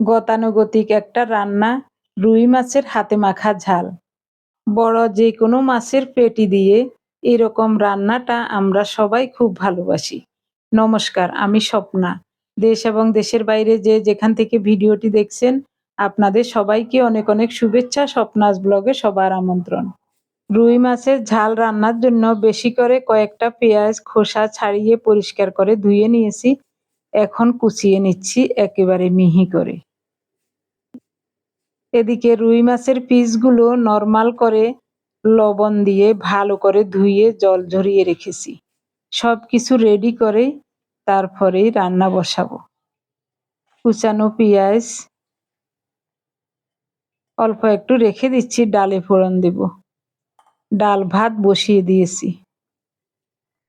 গতানুগতিক একটা রান্না, রুই মাছের হাতে মাখা ঝাল। বড় যে কোনো মাছের পেটি দিয়ে এরকম রান্নাটা আমরা সবাই খুব ভালোবাসি। নমস্কার, আমি স্বপ্না। দেশ এবং দেশের বাইরে যে যেখান থেকে ভিডিওটি দেখছেন, আপনাদের সবাইকে অনেক অনেক শুভেচ্ছা, স্বপ্নাস ব্লগে সবার আমন্ত্রণ। রুই মাছের ঝাল রান্নার জন্য বেশি করে কয়েকটা পেঁয়াজ খোসা ছাড়িয়ে পরিষ্কার করে ধুয়ে নিয়েছি। এখন কুচিয়ে নিচ্ছি একেবারে মিহি করে। এদিকে রুই মাছের পিসগুলো নর্মাল করে লবণ দিয়ে ভালো করে ধুয়ে জল ঝরিয়ে রেখেছি। সব কিছু রেডি করে তারপরেই রান্না বসাবো। কুচানো পেঁয়াজ অল্প একটু রেখে দিচ্ছি, ডালে ফোড়ন দেব। ডাল ভাত বসিয়ে দিয়েছি।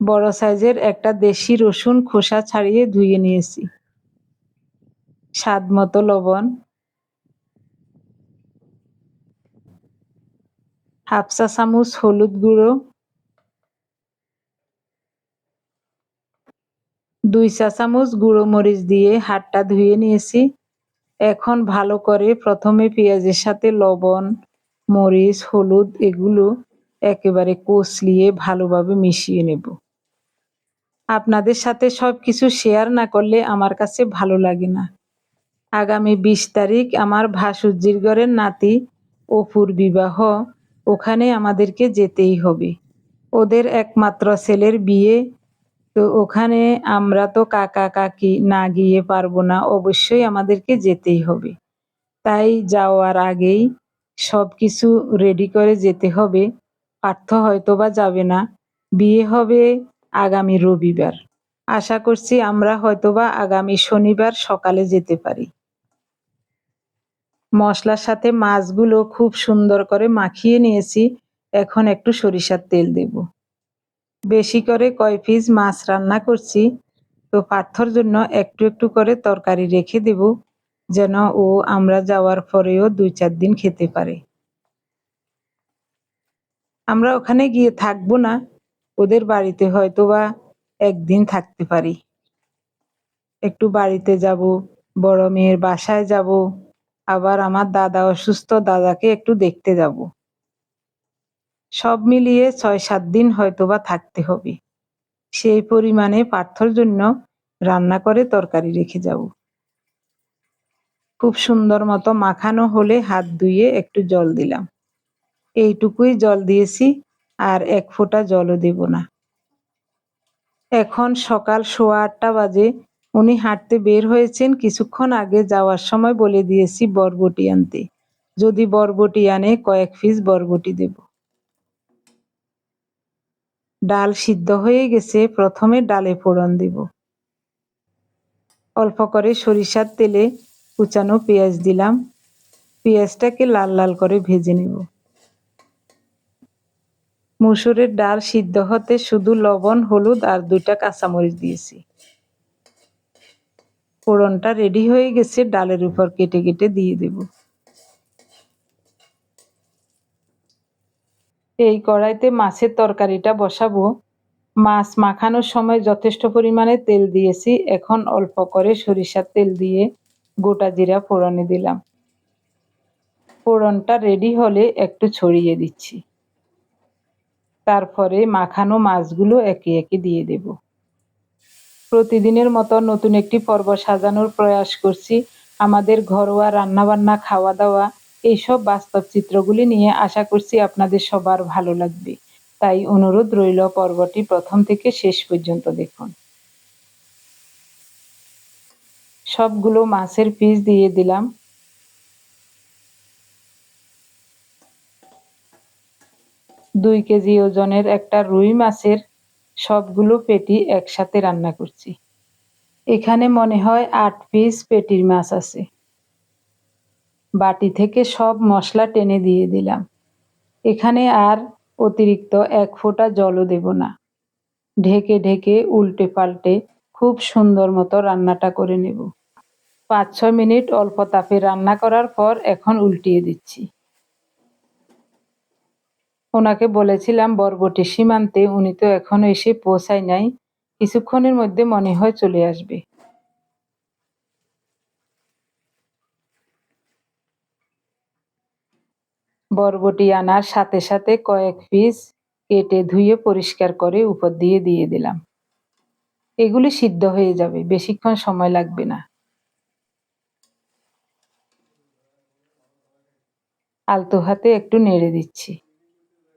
বড় সাইজের একটা দেশি রসুন খোসা ছাড়িয়ে ধুয়ে নিয়েছি। স্বাদ মতো লবণ। হাফ চা চামচ হলুদ গুঁড়ো। দুই চা চামচ গুঁড়ো মরিচ দিয়ে হাতটা ধুয়ে নিয়েছি। এখন ভালো করে প্রথমে পেঁয়াজের সাথে লবণ, মরিচ, হলুদ এগুলো একেবারে কষলিয়ে ভালোভাবে মিশিয়ে নেব। আপনাদের সাথে সব কিছু শেয়ার না করলে আমার কাছে ভালো লাগে না। আগামী বিশ তারিখ আমার ভাসুজ্জির ঘরের নাতি অপুর বিবাহ, ওখানে আমাদেরকে যেতেই হবে। ওদের একমাত্র ছেলের বিয়ে, তো ওখানে আমরা তো কাকা কাকি না গিয়ে পারব না, অবশ্যই আমাদেরকে যেতেই হবে। তাই যাওয়ার আগেই সব কিছু রেডি করে যেতে হবে। পার্থ হয়তো বা যাবে না। বিয়ে হবে আগামী রবিবার। আশা করছি আমরা হয়তোবা আগামী শনিবার সকালে যেতে পারি। মশলার সাথে মাছগুলো খুব সুন্দর করে মাখিয়ে নিয়েছি। এখন একটু সরিষার তেল দেব। বেশি করে কয় পিস মাছ রান্না করছি। তো পার্থর জন্য একটু একটু করে তরকারি রেখে দেব, যেন ও আমরা যাওয়ার পরেও দুই চার দিন খেতে পারে। আমরা ওখানে গিয়ে থাকব না। ওদের বাড়িতে হয়তো বা একদিন থাকতে পারি। একটু বাড়িতে যাব, বড় মেয়ের বাসায় যাব, আবার আমার দাদা অসুস্থ, দাদাকে একটু দেখতে যাব। সব মিলিয়ে ছয় সাত দিন হয়তোবা থাকতে হবে। সেই পরিমাণে পার্থর জন্য রান্না করে তরকারি রেখে যাব। খুব সুন্দর মতো মাখানো হলে হাত ধুয়ে একটু জল দিলাম। এইটুকুই জল দিয়েছি। আর এক ফোঁটা জলও দেব না। এখন সকাল সোয়া আটটা বাজে। উনি হাঁটতে বের হয়েছেন কিছুক্ষণ আগে যাওয়ার সময় বলে দিয়েছি বরবটি আনতে। যদি বরবটি আনে, কয়েক পিস বরবটি দেব। ডাল সিদ্ধ হয়ে গেছে, প্রথমে ডালে ফোড়ন দেব। অল্প করে সরিষার তেলে কুচানো পেঁয়াজ দিলাম। পেঁয়াজটাকে লাল লাল করে ভেজে নেব। মুসুরের ডাল সিদ্ধ হতে শুধু লবণ, হলুদ আর দুইটা কাঁচামরিচ দিয়েছি। ফোড়নটা রেডি হয়ে গেছে, ডালের উপর কেটে কেটে দিয়ে দেব। এই কড়াইতে মাছের তরকারিটা বসাবো। মাছ মাখানোর সময় যথেষ্ট পরিমাণে তেল দিয়েছি। এখন অল্প করে সরিষার তেল দিয়ে গোটা জিরা ফোড়নে দিলাম। ফোড়নটা রেডি হলে একটু ছড়িয়ে দিচ্ছি। তারপরে মাখানো মাছগুলো একে একে দিয়ে দেব। প্রতিদিনের মতো নতুন একটি পর্ব সাজানোর প্রয়াস করছি। আমাদের ঘরোয়া রান্নাবান্না খাওয়া দাওয়া এইসব বাস্তব চিত্রগুলি নিয়ে আশা করছি আপনাদের সবার ভালো লাগবে। তাই অনুরোধ রইল পর্বটি প্রথম থেকে শেষ পর্যন্ত দেখুন। সবগুলো মাছের পিস দিয়ে দিলাম। দুই কেজি ওজনের একটা রুই মাছের সবগুলো পেটি একসাথে রান্না করছি। এখানে মনে হয় আট পিস পেটির মাছ আছে। বাটি থেকে সব মশলা টেনে দিয়ে দিলাম। এখানে আর অতিরিক্ত এক ফোঁটা জলও দেব না। ঢেকে ঢেকে উল্টে পাল্টে খুব সুন্দর মতো রান্নাটা করে নেব। পাঁচ ছয় মিনিট অল্প তাপে রান্না করার পর এখন উল্টিয়ে দিচ্ছি। ওনাকে বলেছিলাম, বরবটি সীমান্তে, উনি তো এখনও এসে পৌঁছায় নাই। কিছুক্ষণের মধ্যে মনে হয় চলে আসবে। বরবটি আনার সাথে সাথে কয়েক পিস কেটে ধুয়ে পরিষ্কার করে উপর দিয়ে দিয়ে দিলাম। এগুলি সিদ্ধ হয়ে যাবে, বেশিক্ষণ সময় লাগবে না। আলতো হাতে একটু নেড়ে দিচ্ছি।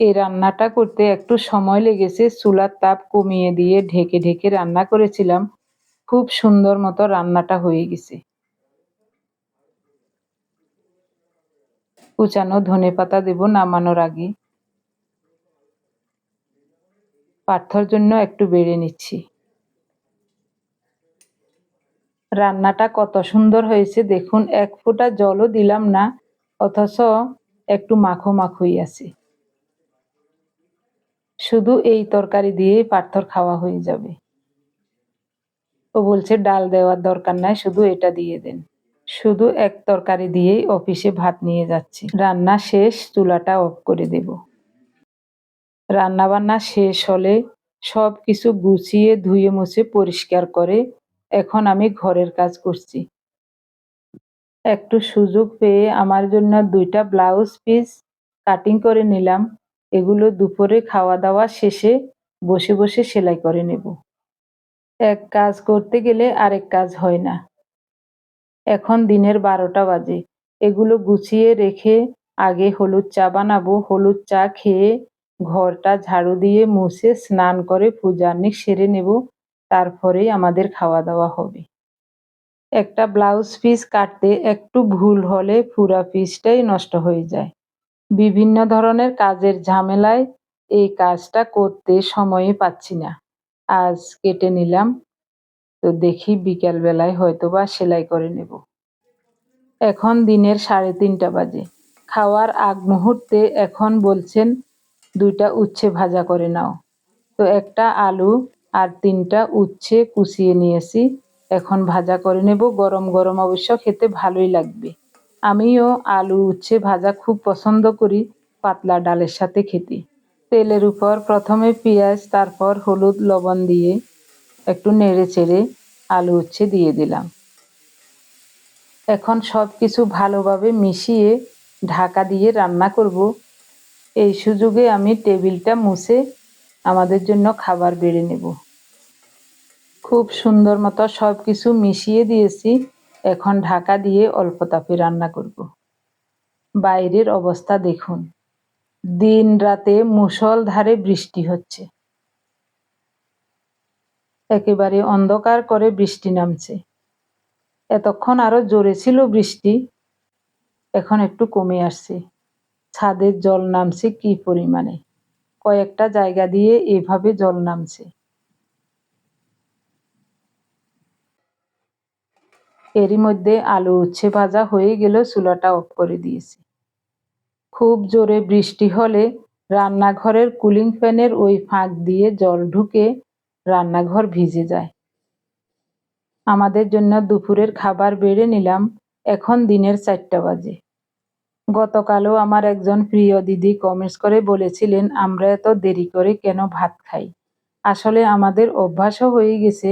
এই রান্নাটা করতে একটু সময় লেগেছে, চুলার তাপ কমিয়ে দিয়ে ঢেকে ঢেকে রান্না করেছিলাম। খুব সুন্দর মতো রান্নাটা হয়ে গেছে। কুচানো ধনে পাতা দেব নামানোর আগে। পার্থর জন্য একটু বেড়ে নিচ্ছি। রান্নাটা কত সুন্দর হয়েছে, দেখুন, এক ফোঁটা জলও দিলাম না, অথচ একটু মাখো মাখোই আছে। শুধু এই তরকারি দিয়েই পার্থর খাওয়া হয়ে যাবে। ও বলছে, ডাল দেওয়ার দরকার নাই, শুধু এটা দিয়ে দেন। শুধু এক তরকারি দিয়েই অফিসে ভাত নিয়ে যাচ্ছি। রান্না শেষ, চুলাটা অফ করে দেব। রান্নাবান্না শেষ হলে সব কিছু গুছিয়ে, ধুয়ে, মুছে, পরিষ্কার করে এখন আমি ঘরের কাজ করছি। একটু সুযোগ পেয়ে আমার জন্য দুইটা ব্লাউজ পিস কাটিং করে নিলাম। এগুলো দুপুরে খাওয়া দাওয়া শেষে বসে বসে সেলাই করে নেব। এক কাজ করতে গেলে আরেক কাজ হয় না। এখন দিনের বারোটা বাজে। এগুলো গুছিয়ে রেখে আগে হলুদ চা বানাবো। হলুদ চা খেয়ে ঘরটা ঝাড়ু দিয়ে মুছে স্নান করে পূজার্নিক সেরে নেব। তারপরেই আমাদের খাওয়া দাওয়া হবে। একটা ব্লাউজ পিস কাটতে একটু ভুল হলে পুরা পিসটাই নষ্ট হয়ে যায়। বিভিন্ন ধরনের কাজের ঝামেলায় এই কাজটা করতে সময়ই পাচ্ছি না। আজ কেটে নিলাম, তো দেখি বিকালবেলায় হয়তো বা সেলাই করে নেব। এখন দিনের সাড়ে তিনটা বাজে। খাওয়ার আগ মুহূর্তে এখন বলছেন, দুইটা উচ্ছে ভাজা করে নাও। তো একটা আলু আর তিনটা উচ্ছে কুচিয়ে নিয়েছি। এখন ভাজা করে নেব, গরম গরম অবশ্য খেতে ভালোই লাগবে। আমিও আলু উচ্ছে ভাজা খুব পছন্দ করি, পাতলা ডালের সাথে খেতে। তেলের উপর প্রথমে পেঁয়াজ, তারপর হলুদ, লবণ দিয়ে একটু নেড়ে চেড়ে আলু উচ্ছে দিয়ে দিলাম। এখন সব কিছু ভালোভাবে মিশিয়ে ঢাকা দিয়ে রান্না করব। এই সুযোগে আমি টেবিলটা মুছে আমাদের জন্য খাবার বেড়ে নেব। খুব সুন্দর মতো সব কিছু মিশিয়ে দিয়েছি। এখন ঢাকা দিয়ে অল্প তাপে রান্না করব। বাইরের অবস্থা দেখুন। দিন রাতে মুষলধারে বৃষ্টি হচ্ছে। একেবারে অন্ধকার করে বৃষ্টি নামছে। এতক্ষণ আরও জোরে ছিল বৃষ্টি, এখন একটু কমে আসছে। ছাদের জল নামছে কি পরিমাণে? কয়েকটা জায়গা দিয়ে এভাবে জল নামছে। এরই মধ্যে আলু উচ্ছে ভাজা হয়ে গেল চুলাটা অফ করে দিয়েছি। খুব জোরে বৃষ্টি হলে রান্নাঘরের কুলিং ফ্যানের ওই ফাঁক দিয়ে জল ঢুকে রান্নাঘর ভিজে যায়। আমাদের জন্য দুপুরের খাবার বেড়ে নিলাম, এখন দিনের চারটা বাজে। গতকালও আমার একজন প্রিয় দিদি কমেন্টস করে বলেছিলেন, আমরা এত দেরি করে কেন ভাত খাই? আসলে আমাদের অভ্যাসও হয়ে গেছে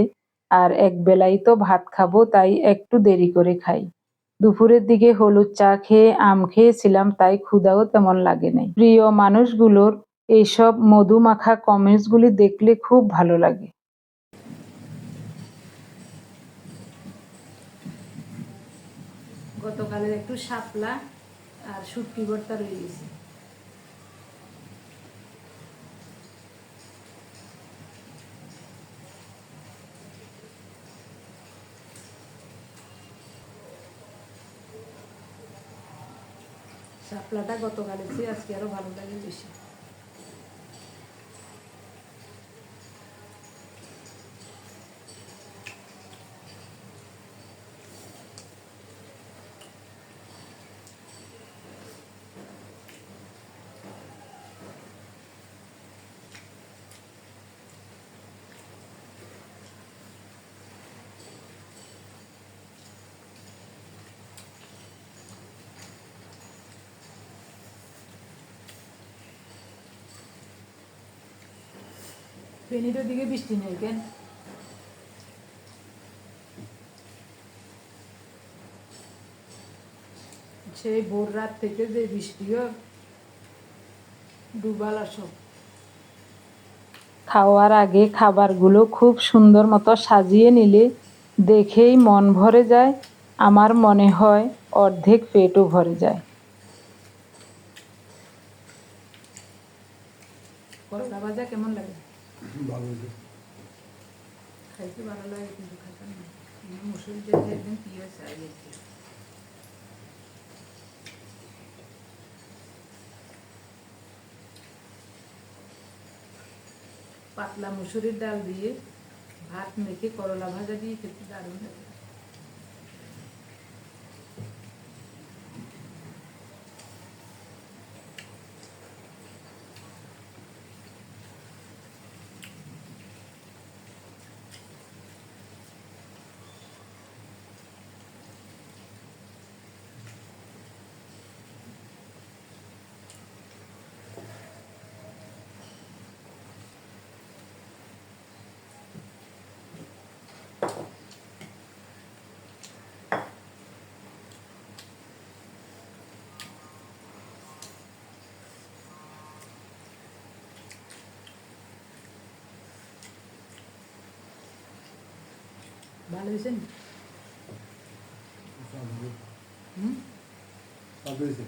আর এক বেলাই তো ভাত খাব, তাই একটু দেরি করে খাই। দুপুরের দিকে হলুদ চা খেয়ে, আম খেয়েছিলাম, তাই ক্ষুধাও তেমন লাগে নাই। প্রিয় মানুষগুলোর এইসব মধু মধুমাখা কমেন্টসগুলি দেখলে খুব ভালো লাগে। গতকালের একটু শাপলা আর শুটকি ভর্তা রয়ে গেছে। শাপলাটা গতকালের চেয়ে আজকে আরও ভালো লাগে বেশি। ফেনীর দিকে বৃষ্টি নেই কেন? সেই ভোর রাত থেকে যে বৃষ্টিও ডুবাল আসো খাওয়ার আগে খাবারগুলো খুব সুন্দর মতো সাজিয়ে নিলে দেখেই মন ভরে যায় আমার মনে হয় অর্ধেক পেটও ভরে যায়। করলা ভাজা কেমন লাগে? ভালো খাইতে ভালো লাগে কিন্তু খাইতে না মুসুর ডাল একদম কি হয়েছে আগে পাতলা মুসুরির ডাল দিয়ে ভাত মেখে করলা ভাজা দিয়ে খেতে দারুণ লাগে। ভালো হয়েছে? হুম? ভালো হয়েছে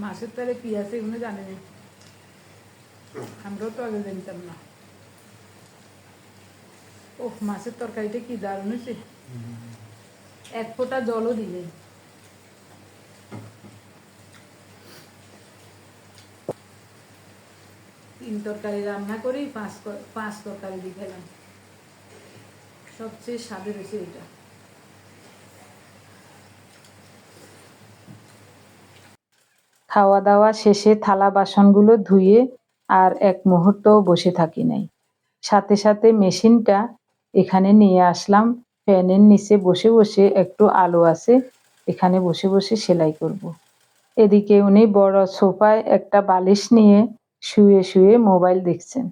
মাছের তারে কি আছে এগুলো জানে আমরাও তো আগে জানতাম না। ও মাছের তরকারিটা কি দারুণ হয়েছে। এক ফোঁটা জলও দিলে। তিন তরকারি রান্না করি পাঁচ পাঁচ তরকারি দিয়ে খেলাম। সবচেয়ে স্বাদের হয়েছে এটা। খাওয়া দাওয়া শেষে থালা বাসনগুলো ধুয়ে আর এক মুহূর্তও বসে থাকি নাই। সাথে সাথে মেশিনটা এখানে নিয়ে আসলাম। ফ্যানের নিচে বসে বসে একটু আলো আছে। এখানে বসে বসে সেলাই করব। এদিকে উনি বড় সোফায় একটা বালিশ নিয়ে শুয়ে শুয়ে মোবাইল দেখছেন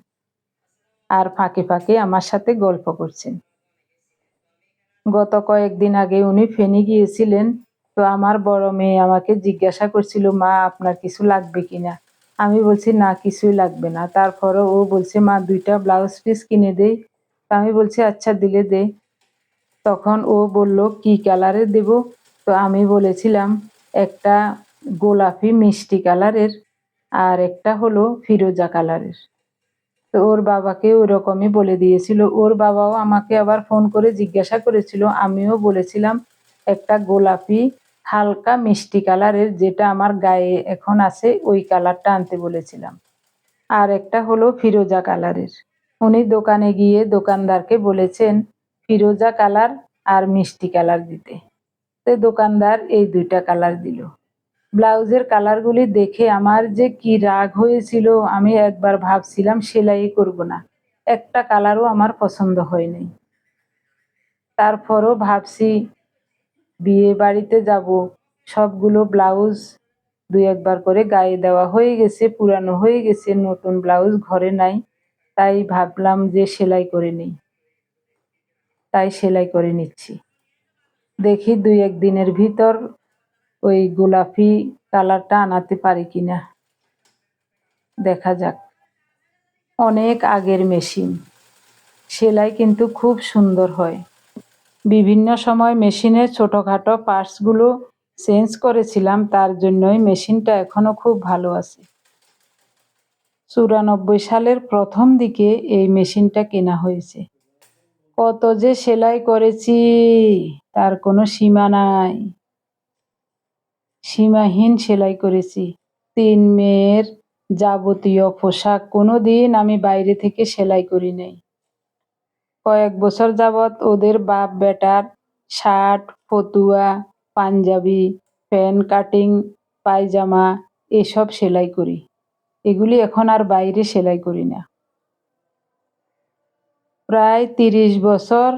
আর ফাঁকে ফাঁকে আমার সাথে গল্প করছেন। গত কয়েকদিন আগে উনি ফেনী গিয়েছিলেন তো আমার বড় মেয়ে আমাকে জিজ্ঞাসা করছিল, মা, আপনার কিছু লাগবে কিনা? আমি বলছি, না, কিছুই লাগবে না। তারপরে ও বলছে, মা, দুইটা ব্লাউজ পিস কিনে দেই। তা আমি বলছি আচ্ছা দিলে দে। তখন ও বলল, কি কালারের দেব? তো আমি বলেছিলাম, একটা গোলাপি মিষ্টি কালারের আর একটা হলো ফিরোজা কালারের তো ওর বাবাকে ওরকমই বলে দিয়েছিল। ওর বাবাও আমাকে আবার ফোন করে জিজ্ঞাসা করেছিল, আমিও বলেছিলাম, একটা গোলাপি হালকা মিষ্টি কালারের যেটা আমার গায়ে এখন আছে, ওই কালারটা আনতে বলেছিলাম। আর একটা হলো ফিরোজা কালারের উনি দোকানে গিয়ে দোকানদারকে বলেছেন, ফিরোজা কালার আর মিষ্টি কালার দিতে। তো দোকানদার এই দুইটা কালার দিল। ব্লাউজের কালারগুলি দেখে আমার যে কি রাগ হয়েছিল, আমি একবার ভাবছিলাম সেলাই করব না। একটা কালারও আমার পছন্দ হয়নি তারপরও ভাবছি, বিয়ে বাড়িতে যাব। সবগুলো ব্লাউজ দুই একবার করে গায়ে দেওয়া হয়ে গেছে, পুরানো হয়ে গেছে, নতুন ব্লাউজ ঘরে নাই। তাই ভাবলাম যে সেলাই করে নিই। তাই সেলাই করে নিচ্ছি। দেখি দুই একদিনের ভিতর ওই গোলাপি কালারটা আনাতে পারি কিনা। দেখা যাক। অনেক আগের মেশিন। সেলাই কিন্তু খুব সুন্দর হয়। বিভিন্ন সময় মেশিনের ছোটোখাটো পার্টসগুলো চেঞ্জ করেছিলাম, তার জন্যই মেশিনটা এখনও খুব ভালো আছে। চুরানব্বই সালের প্রথম দিকে এই মেশিনটা কেনা হয়েছে। কত যে সেলাই করেছি, তার কোনো সীমা নাই। সীমাহীন সেলাই করেছি। তিন মেয়ের যাবতীয় পোশাক কোনো দিন আমি বাইরে থেকে সেলাই করি নাই। কয়েক বছর যাবৎ ওদের বাপ বেটার শার্ট, ফতুয়া, পাঞ্জাবি, প্যান্ট কাটিং, পায়জামা এসব সেলাই করি। এগুলি এখন আর বাইরে সেলাই করি না। প্রায় তিরিশ বছর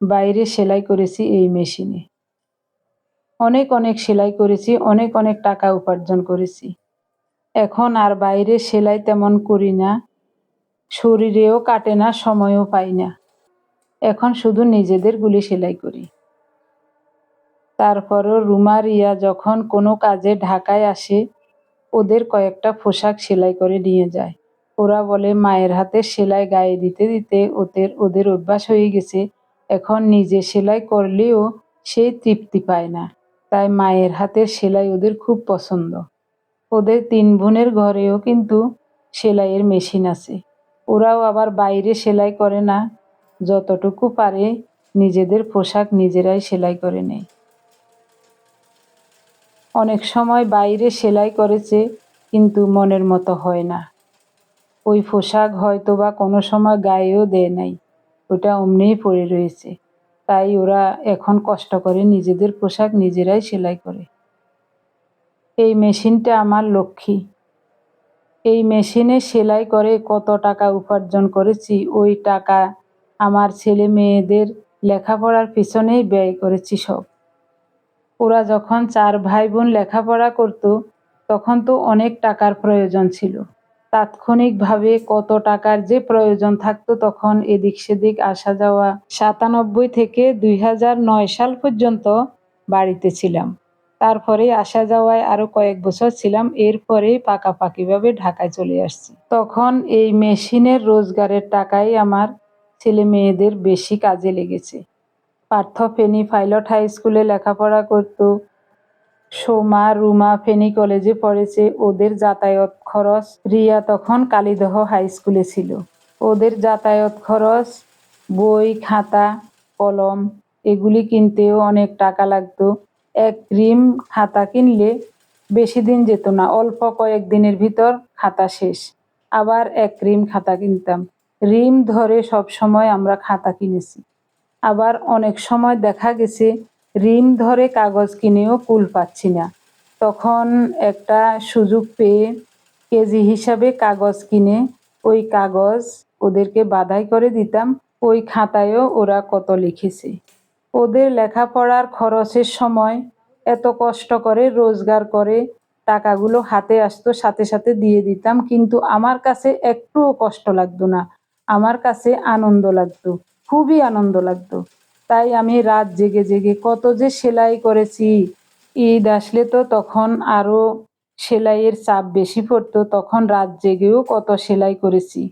বাইরে সেলাই করেছি এই মেশিনে। অনেক অনেক সেলাই করেছি, অনেক অনেক টাকা উপার্জন করেছি। এখন আর বাইরে সেলাই তেমন করি না, শরীরেও কাটে না, সময়ও পাই না। এখন শুধু নিজেদের গুলি সেলাই করি। তারপরও রুমা রিয়া যখন কোনো কাজে ঢাকায় আসে ওদের কয়েকটা পোশাক সেলাই করে নিয়ে যায়। ওরা বলে, মায়ের হাতে সেলাই গায়ে দিতে দিতে ওদের ওদের অভ্যাস হয়ে গেছে। এখন নিজে সেলাই করলেও সেই তৃপ্তি পায় না। তাই মায়ের হাতের সেলাই ওদের খুব পছন্দ। ওদের তিন বোনের ঘরেও কিন্তু সেলাইয়ের মেশিন আছে। ওরাও আবার বাইরে সেলাই করে না। যতটুকু পারে নিজেদের পোশাক নিজেরাই সেলাই করে নেয়। অনেক সময় বাইরে সেলাই করেছে, কিন্তু মনের মতো হয় না। ওই পোশাক হয়তো বা কোনো সময় গায়েও দেয় নাই, ওটা অমনিই পড়ে রয়েছে। তাই ওরা এখন কষ্ট করে নিজেদের পোশাক নিজেরাই সেলাই করে। এই মেশিনটা আমার লক্ষ্মী। এই মেশিনে সেলাই করে কত টাকা উপার্জন করেছি, ওই টাকা আমার ছেলে মেয়েদের লেখাপড়ার পিছনেই ব্যয় করেছি সব। ওরা যখন চার ভাই বোন লেখাপড়া করত, তখন তো অনেক টাকার প্রয়োজন ছিল। তাৎক্ষণিকভাবে কত টাকার যে প্রয়োজন থাকতো তখন এদিক সেদিক আসা যাওয়া সাতানব্বই থেকে দুই নয় সাল পর্যন্ত বাড়িতে ছিলাম। তারপরে আসা যাওয়ায় আরও কয়েক বছর ছিলাম এরপরে পাকাপাকিভাবে ঢাকায় চলে আসছি। তখন এই মেশিনের রোজগারের টাকাই আমার ছেলে মেয়েদের বেশি কাজে লেগেছে। পার্থ ফেনী পাইলট হাই স্কুলে লেখাপড়া করত। সোমা, রুমা ফেনী কলেজে পড়েছে। ওদের যাতায়াত খরচ, রিয়া তখন কালীদহ হাই স্কুলে ছিল। ওদের যাতায়াত খরচ, বই, খাতা, কলম, এগুলি কিনতেও অনেক টাকা লাগতো। এক ক্রিম খাতা কিনলে বেশি দিন যেত না, অল্প কয়েক দিনের ভিতর খাতা শেষ। আবার এক ক্রিম খাতা কিনতাম। রিম ধরে সব সময় আমরা খাতা কিনেছি। আবার অনেক সময় দেখা গেছে রিম ধরে কাগজ কিনেও কুল পাচ্ছি না। তখন একটা সুযোগ পেয়ে কেজি হিসাবে কাগজ কিনে ওই কাগজ ওদেরকে বাধাই করে দিতাম, ওই খাতায়ও ওরা কত লিখেছে। ওদের লেখাপড়ার খরচের সময় এত কষ্ট করে, রোজগার করে টাকাগুলো হাতে আসতো, সাথে সাথে দিয়ে দিতাম, কিন্তু আমার কাছে একটুও কষ্ট লাগতো না। আমার কাছে আনন্দ লাগতো। খুবই আনন্দ লাগতো। তাই আমি রাত জেগে জেগে কত যে সেলাই করেছি, ঈদ আসলে তো তখন আরও সেলাইয়ের চাপ বেশি পড়তো, তখন রাত জেগেও কত সেলাই করেছি।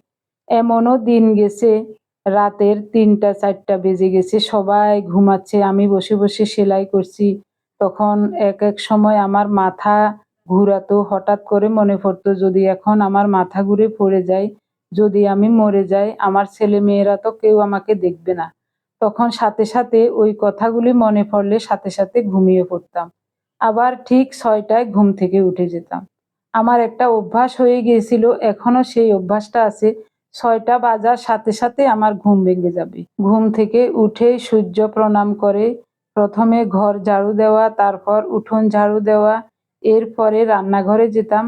এমনও দিন গেছে, রাতের তিনটা, চারটা বেজে গেছে, সবাই ঘুমাচ্ছে, আমি বসে বসে সেলাই করছি। তখন এক এক সময় আমার মাথা ঘুরাতো, হঠাৎ করে মনে পড়তো, যদি এখন আমার মাথা ঘুরে পড়ে যায় যদি আমি মরে যাই, আমার ছেলে মেয়েরা তো কেউ আমাকে দেখবে না। তখন সাথে সাথে ওই কথাগুলি মনে পড়লে সাথে সাথে ঘুমিয়ে পড়তাম। আবার ঠিক ছয়টায় ঘুম থেকে উঠে যেতাম। আমার একটা অভ্যাস হয়ে গিয়েছিল, এখনও সেই অভ্যাসটা আছে। ছয়টা বাজার সাথে সাথে আমার ঘুম ভেঙে যাবে। ঘুম থেকে উঠে সূর্য প্রণাম করে, প্রথমে ঘর ঝাড়ু দেওয়া, তারপর উঠোন ঝাড়ু দেওয়া, এরপরে রান্নাঘরে যেতাম।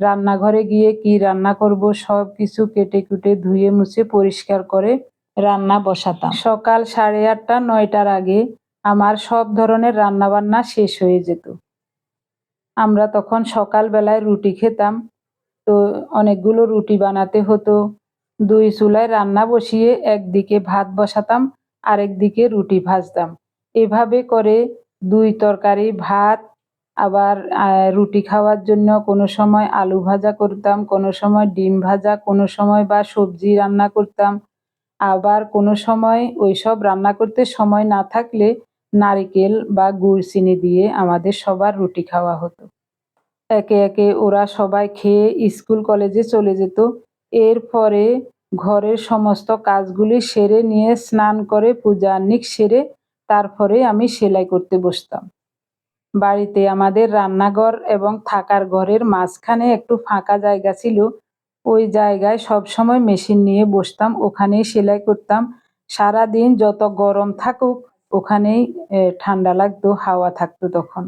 রান্নাঘরে গিয়ে কি রান্না করব, সব কিছু কেটে কুটে ধুয়ে মুছে পরিষ্কার করে রান্না বসাতাম। সকাল সাড়ে আটটা, নয়টার আগে আমার সব ধরনের রান্না বান্না শেষ হয়ে যেত। আমরা তখন সকালবেলায় রুটি খেতাম। তো অনেকগুলো রুটি বানাতে হতো। দুই চুলায় রান্না বসিয়ে একদিকে ভাত বসাতাম, আরেকদিকে রুটি ভাজতাম। এভাবে করে দুই তরকারি, ভাত আবার রুটি খাওয়ার জন্য কোনো সময় আলু ভাজা করতাম, কোনো সময় ডিম ভাজা, কোনো সময় বা সবজি রান্না করতাম। আবার কোনো সময় ওইসব রান্না করতে সময় না থাকলে নারিকেল বা গুড় চিনি দিয়ে আমাদের সবার রুটি খাওয়া হতো। একে একে ওরা সবাই খেয়ে স্কুল কলেজে চলে যেত। এরপরে ঘরের সমস্ত কাজগুলি সেরে নিয়ে স্নান করে পূজা আহ্নিক সেরে তারপরে আমি সেলাই করতে বসতাম। বাড়িতে আমাদের রান্নাঘর এবং থাকার ঘরের মাঝখানে একটু ফাঁকা জায়গা ছিল। ওই জায়গায় সব সময় মেশিন নিয়ে বসতাম, ওখানেই সেলাই করতাম। সারা দিন যত গরম থাকুক, ওখানেই ঠান্ডা লাগতো, হাওয়া থাকতো তখন।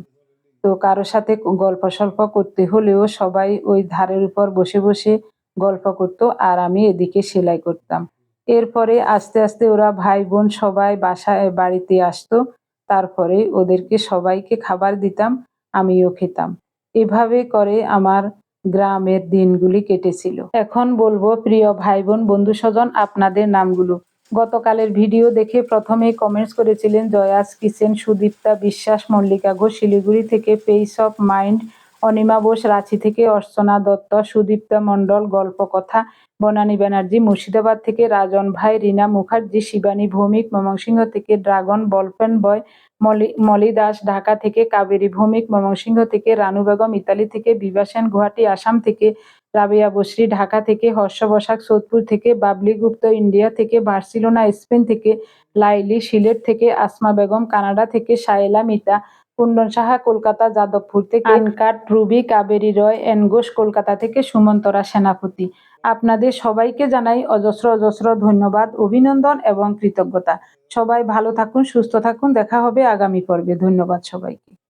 তো কারোর সাথে গল্প সল্প করতে হলেও সবাই ওই ধারের উপর বসে বসে গল্প করতো আর আমি এদিকে সেলাই করতাম। এরপরে আস্তে আস্তে ওরা ভাই বোন সবাই বাসায়, বাড়িতে আসতো। তারপরে ওদেরকে সবাইকে খাবার দিতাম, আমিও খেতাম। এভাবে করে আমার গ্রামের দিনগুলি কেটেছিল। এখন বলব, প্রিয় ভাই বোন বন্ধু স্বজন আপনাদের নামগুলো। গতকালের ভিডিও দেখে প্রথমে কমেন্টস করেছিলেন, জয়াস কিচেন সুদীপ্তা বিশ্বাস মল্লিকা ঘোষ শিলিগুড়ি থেকে peace of mind Anima Bose, Ranchi থেকে অর্চনা দত্ত, সুদীপ্তা মণ্ডল গল্প কথা বনানী ব্যানার্জি, মুর্শিদাবাদ থেকে রাজন ভাই, রীনা মুখার্জি, শিবানী ভৌমিক, ময়মনসিংহ থেকে dragon, ballpen boy, Moli Moli Das, Dhaka থেকে কাবেরী ভৌমিক, ময়মনসিংহ থেকে রানু বেগম, ইতালি থেকে বিভা সেন গুয়াহাটি, আসাম থেকে রাবিয়া বসরি, ঢাকা থেকে হর্ষ বসাক, সোদপুর থেকে বাবলি গুপ্ত, ইন্ডিয়া থেকে বার্সিলোনা, স্পেন থেকে লাইলি সিলেট থেকে আসমা বেগম, কানাডা থেকে সায়েলা মিতা কুন্দন সাহা কলকাতা যাদবপুর থেকে আনকাট রুবি কাবেরী রয় এনগোস কলকাতা থেকে সুমন্তরা সেনাপতি। আপনাদের সবাইকে জানাই অজস্র অজস্র ধন্যবাদ অভিনন্দন এবং কৃতজ্ঞতা। সবাই ভালো থাকুন সুস্থ থাকুন দেখা হবে আগামী পর্বে। ধন্যবাদ সবাইকে।